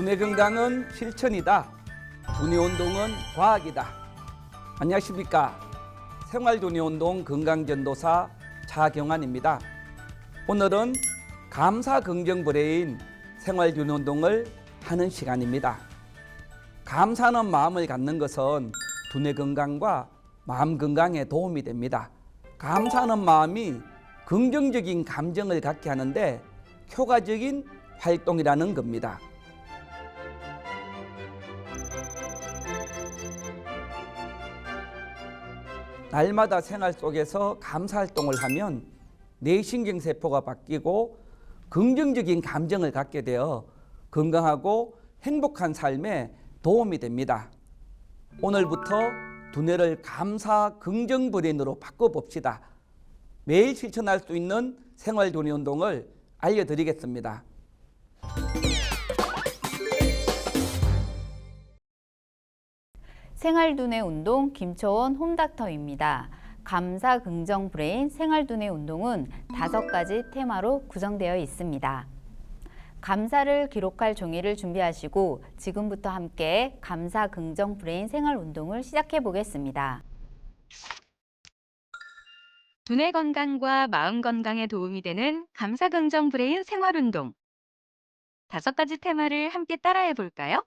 두뇌 건강은 실천이다. 두뇌 운동은 과학이다. 안녕하십니까? 생활 두뇌 운동 건강전도사 차경환입니다. 오늘은 감사 긍정 브레인 생활 두뇌 운동을 하는 시간입니다. 감사하는 마음을 갖는 것은 두뇌 건강과 마음 건강에 도움이 됩니다. 감사하는 마음이 긍정적인 감정을 갖게 하는데 효과적인 활동이라는 겁니다. 날마다 생활 속에서 감사 활동을 하면 뇌신경 세포가 바뀌고 긍정적인 감정을 갖게 되어 건강하고 행복한 삶에 도움이 됩니다. 오늘부터 두뇌를 감사 긍정 브레인으로 바꿔 봅시다. 매일 실천할 수 있는 생활 두뇌 운동을 알려드리겠습니다. 생활두뇌 운동 김초원 홈닥터입니다. 감사 긍정 브레인 생활두뇌 운동은 다섯 가지 테마로 구성되어 있습니다. 감사를 기록할 종이를 준비하시고 지금부터 함께 감사 긍정 브레인 생활 운동을 시작해 보겠습니다. 두뇌 건강과 마음 건강에 도움이 되는 감사 긍정 브레인 생활 운동. 다섯 가지 테마를 함께 따라해 볼까요?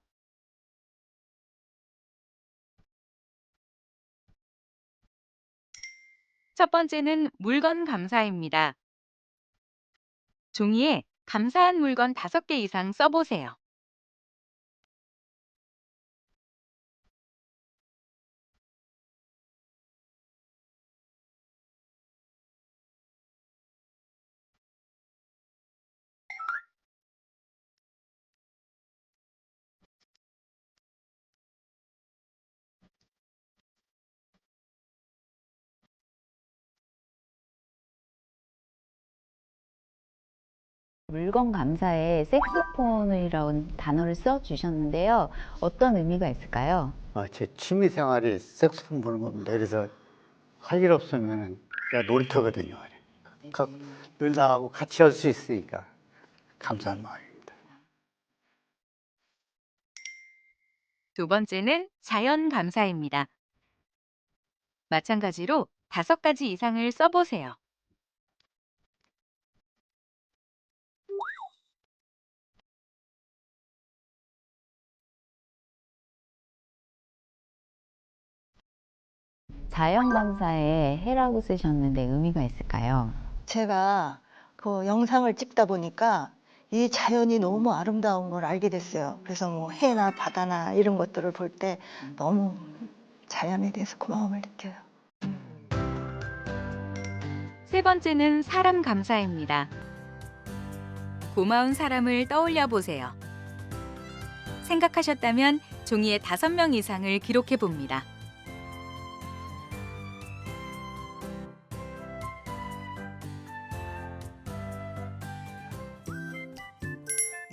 첫 번째는 물건 감사입니다. 종이에 감사한 물건 다섯 개 이상 써보세요. 물건 감사에 색소폰이라는 단어를 써 주셨는데요. 어떤 의미가 있을까요? 어, 제 취미 생활이 색소폰 부는 겁니다. 그래서 할 일 없으면 제가 놀이터거든요. 가- 놀다 하고 같이 할 수 있으니까 감사한 마음입니다. 두 번째는 자연 감사입니다. 마찬가지로 다섯 가지 이상을 써보세요. 자연 감사에 해라고 쓰셨는데 의미가 있을까요? 제가 그 영상을 찍다 보니까 이 자연이 너무 아름다운 걸 알게 됐어요. 그래서 뭐 해나 바다나 이런 것들을 볼 때 너무 자연에 대해서 고마움을 느껴요. 세 번째는 사람 감사입니다. 고마운 사람을 떠올려 보세요. 생각하셨다면 종이에 다섯 명 이상을 기록해 봅니다.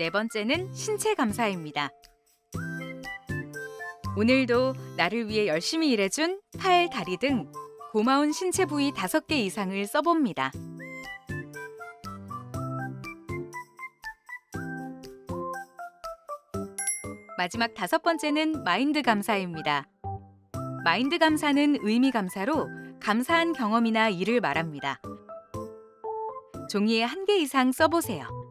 네 번째는 신체 감사입니다. 오늘도 나를 위해 열심히 일해준 팔, 다리 등 고마운 신체 부위 다섯 개 이상을 써봅니다. 마지막 다섯 번째는 마인드 감사입니다. 마인드 감사는 의미 감사로 감사한 경험이나 일을 말합니다. 종이에 한 개 이상 써보세요.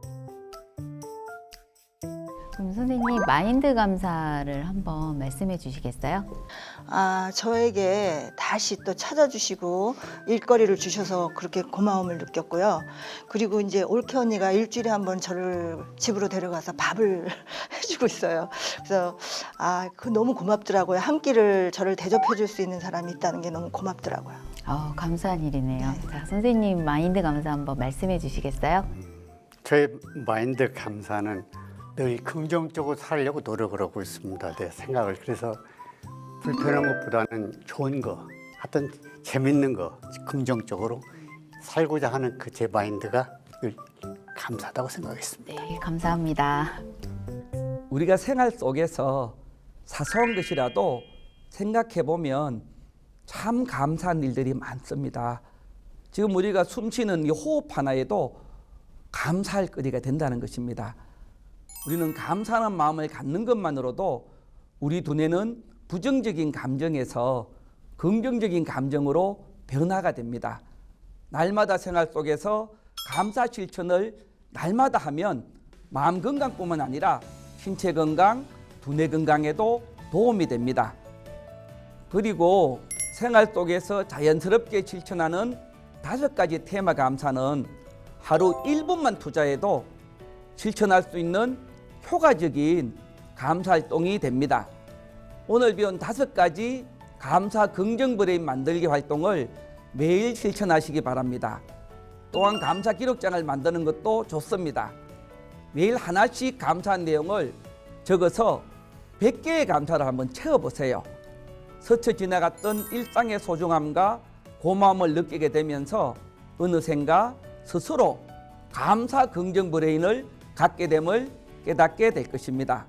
그럼 선생님 마인드 감사를 한번 말씀해 주시겠어요? 아, 저에게 다시 또 찾아주시고 일거리를 주셔서 그렇게 고마움을 느꼈고요. 그리고 이제 올케 언니가 일주일에 한 번 저를 집으로 데려가서 밥을 해주고 있어요. 그래서 아, 그 너무 고맙더라고요. 한 끼를 저를 대접해 줄 수 있는 사람이 있다는 게 너무 고맙더라고요. 어, 감사한 일이네요. 네. 자, 선생님 마인드 감사 한번 말씀해 주시겠어요? 저의 마인드 감사는 늘 긍정적으로 살려고 노력을 하고 있습니다. 내 생각을 그래서 불편한 것보다는 좋은 거, 하여튼 재밌는 거 긍정적으로 살고자 하는 그 제 마인드가 늘 감사하다고 생각했습니다. 네, 감사합니다. 우리가 생활 속에서 사소한 것이라도 생각해 보면 참 감사한 일들이 많습니다. 지금 우리가 숨쉬는 이 호흡 하나에도 감사할 거리가 된다는 것입니다. 우리는 감사하는 마음을 갖는 것만으로도 우리 두뇌는 부정적인 감정에서 긍정적인 감정으로 변화가 됩니다. 날마다 생활 속에서 감사 실천을 날마다 하면 마음 건강뿐만 아니라 신체 건강, 두뇌 건강에도 도움이 됩니다. 그리고 생활 속에서 자연스럽게 실천하는 다섯 가지 테마 감사는 하루 1분만 투자해도 실천할 수 있는 효과적인 감사 활동이 됩니다. 오늘 배운 다섯 가지 감사 긍정 브레인 만들기 활동을 매일 실천하시기 바랍니다. 또한 감사 기록장을 만드는 것도 좋습니다. 매일 하나씩 감사한 내용을 적어서 100개의 감사를 한번 채워보세요. 스쳐 지나갔던 일상의 소중함과 고마움을 느끼게 되면서 어느샌가 스스로 감사 긍정 브레인을 갖게 됨을 깨닫게 될 것입니다.